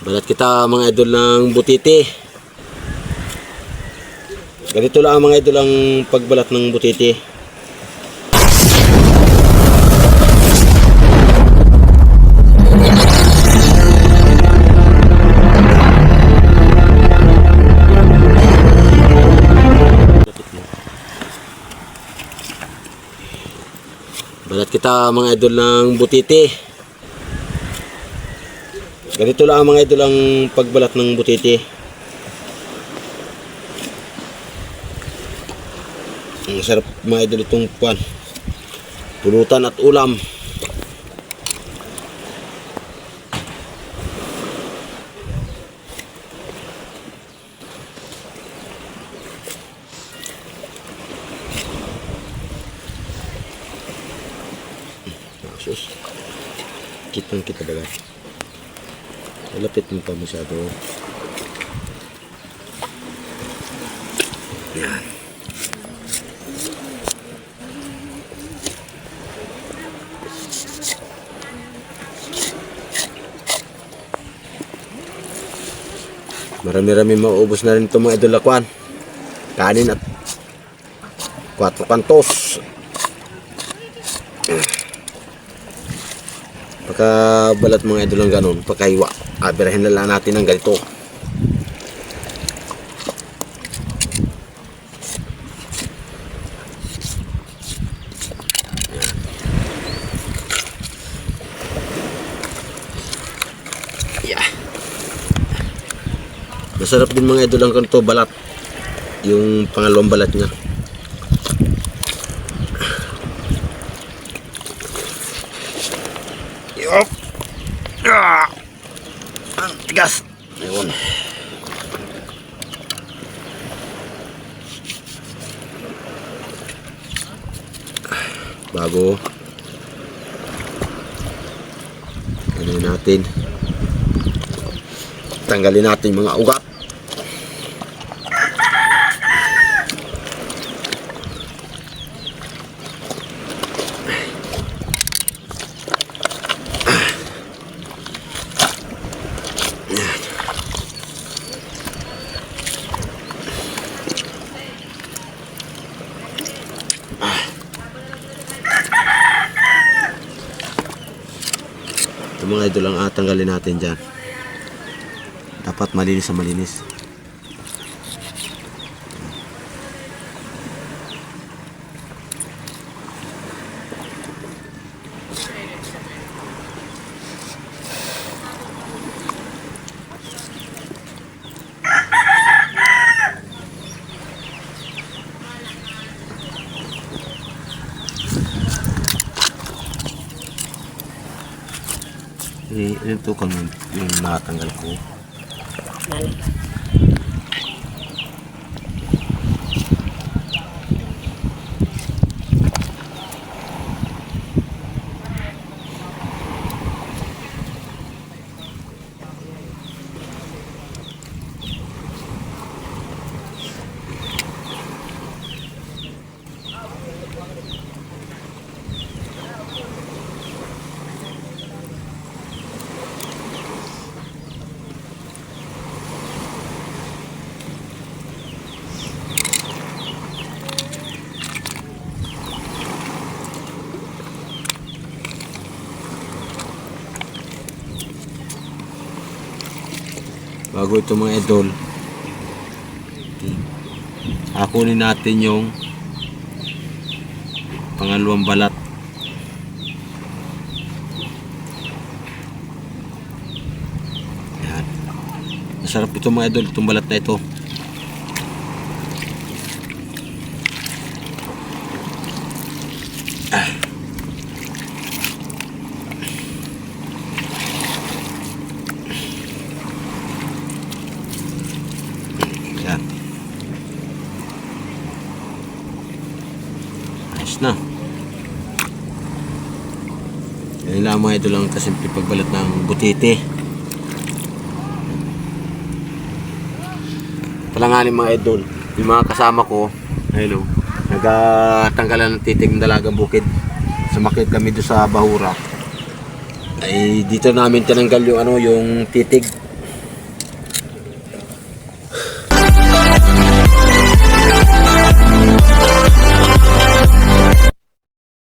Balat kita mga idol ng butiti. Ganito lang mga idol ang pagbalat ng butiti. Balat kita mga idol ng butiti. Ganito lang mga idol ang pagbalat ng butiti. Ang sarap mga idol itong pan. Pulutan at ulam. Sus. Kitang kita baga. Malapit mo pa masyado. Yan. Marami-rami maubos na rin itong mga idolakwan. Kanin at 4 kantos. Pagka balat mga idol ng ganun, pagkaiwa, abirahin na lang natin ng ganito. Yeah. Masarap din mga idol ang ganito balat. Yung pangalawang balat niya. Yup. Ah. Ang tigas. Ayun. Bago. Ano natin. Tanggalin natin mga ugat. Ito mga idol ang atanggalin natin dyan. Dapat malinis sa malinis. Ito kung yung natanggal ko. Bago ito mga idol, akunin natin yung pangalawang balat. Yan. Masarap ito mga idol, itong balat na ito. Ah. Yan. Ayos na. Yan lang mga idol ang kasimple pagbalat ng butiti. Palanganin mga idol. Yung mga kasama ko, hello, nagatanggalan ng titig ng dalagang bukid. Sumakit kami doon sa Bahura. Ay dito namin tinanggal yung ano, yung titig.